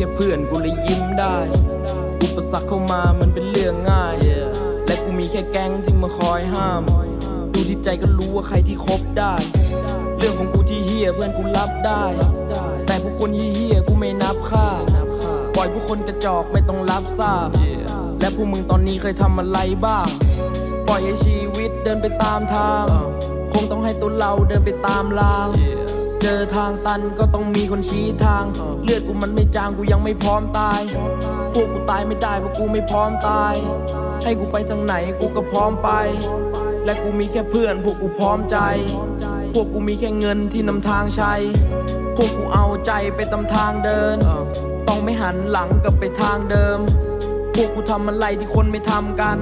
ค่เพื่อนกูเลยยิ้มได้ อุปสรรคเข้ามามันเป็นเรื่องง่าย และกูมีแค่แก๊งที่มาคอยห้าม ดูที่ใจก็รู้ว่าใครที่คบได้ เรื่องของกูที่เฮียเพื่อนกูรับได้ แต่ผู้คนเฮียกูไม่นับค่า ปล่อยผู้คนกระจอกไม่ต้องรับทราบ และพวกมึงตอนนี้เคยทำอะไรบ้าง ปล่อยให้ชีวิตเดินไปตามทาง คงต้องให้ตัวเราเดินไปตามราง เจอทางตันก็ต้องมีคนชี้ทาง เลือดกูมันไม่จางกูยังไม่พร้อมตาย พวกกูตายไม่ได้เพราะกูไม่พร้อมตาย ให้กูไปทางไหนกูก็พร้อมไป และกูมีแค่เพื่อน พวกกูพร้อมใจ พวกกูมีแค่เงินที่นำทางใช้ พวกกูเอาใจไปตามทางเดิน ต้องไม่หันหลังกลับไปทางเดิม พวกกูทำอะไรที่คนไม่ทำกัน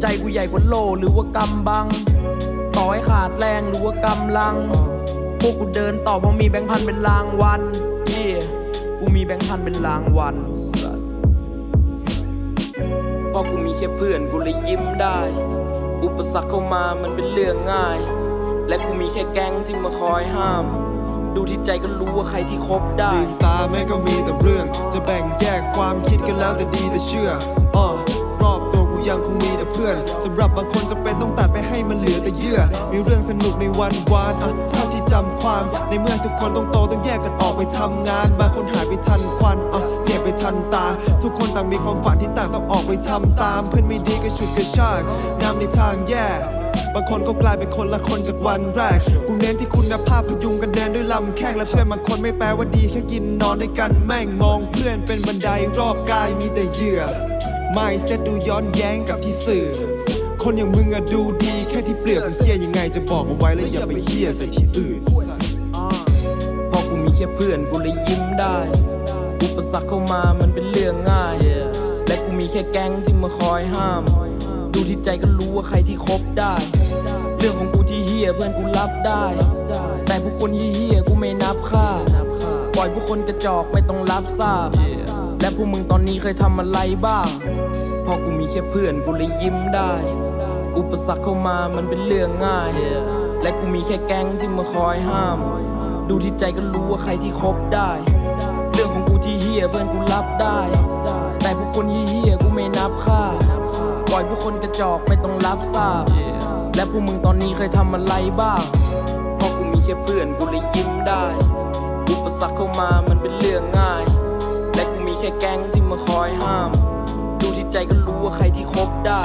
ใจกูใหญ่กว่าโลหรือว่ากำบัง ต่อให้ขาดแรงหรือว่ากำลัง พวกกูเดินต่อเพราะมีแบงค์พันเป็นรางวัลเย่กูมีแบงค์พันเป็นรางวัลสัสเพราะกูมีแค่เพื่อนกูเลยยิ้มได้ อุปสรรคเข้ามามันเป็นเรื่องง่าย และกูมีแค่แก๊งที่มาคอยห้าม ดูที่ใจก็รู้ว่าใครที่คบได้ลืมตาแม่ก็มีแต่เรื่อง จะแบ่งแยกความคิดกันแล้วแต่ดีแต่เชื่ออ่อรอบตัวกูยังคงมีแต่เพื่อนสำหรับบางคนจะเป็นต้องตัดไป ให้มันเหลือแต่เยื่อ มีเรื่องสนุกในวันวานอะเท่าที่จำความ ในเมื่อทุกคนต้องโตต้องแยกกันออกไปทำงานบางคนหายไปทันควันอะเก็บไปทันตา ทุกคนต่างมีความฝันที่ต่างต้องออกไปทำตาม เพื่อนไม่ดีก็ฉุดกระชากนำในทางแย่บางคนก็กลายเป็นคนละคนจากวันแรก กูเน้นที่คุณภาพพยุงกันเดินด้วยลำแข้งและเพื่อนบางคนไม่แปลว่าดีแค่กินนอนด้วยกันแม่งมองเพื่อนเป็นบันไดรอบกายมีแต่เหยื่อไม่เซตดูย้อนแย้งกับที่สื่อ คนอย่างมึงอะดูดี แค่ที่เปลือกเฮี้ยยังไงจะบอกเอาไว้แล้วอย่าไปเฮี้ยใส่ที่อื่นเพราะกูมีแค่เพื่อนกูเลยยิ้มได้อุปสรรคเข้ามามันเป็นเรื่องง่าย และกูมีแค่แก๊งที่มาคอยห้าม ดูที่ใจก็รู้ว่าใครที่คบได้ เรื่องของกูที่เฮียเพื่อนกูรับได้ แต่ผู้คนเฮียกูไม่นับค่า ปล่อยผู้คนกระจอกไม่ต้องรับทราบ และพวกมึงตอนนี้เคยทำอะไรบ้างพราะกูมีแค่เพื่อนกูเลยยิ้มได้ อุปสรรคเข้ามามันเป็นเรื่องง่าย และกูมีแค่แก๊งที่มาคอยห้าม ดูที่ใจก็รู้ว่าใครที่คบได้ เรื่องของกูที่เฮียเพื่อนกูรับได้ แต่ผู้คนเฮียกูไม่นับค่า ปล่อยผู้คนกระจอกไม่ต้องรับทราบ และพวกมึงตอนนี้เคยทำอะไรบ้างเพราะกูมีแค่เพื่อนกูเลยยิ้มได้ อุปสรรคเข้ามามันเป็นเรื่องง่าย และกูมีแค่แก๊งที่มาคอยห้าม ดูที่ใจก็รู้ว่าใครที่คบได้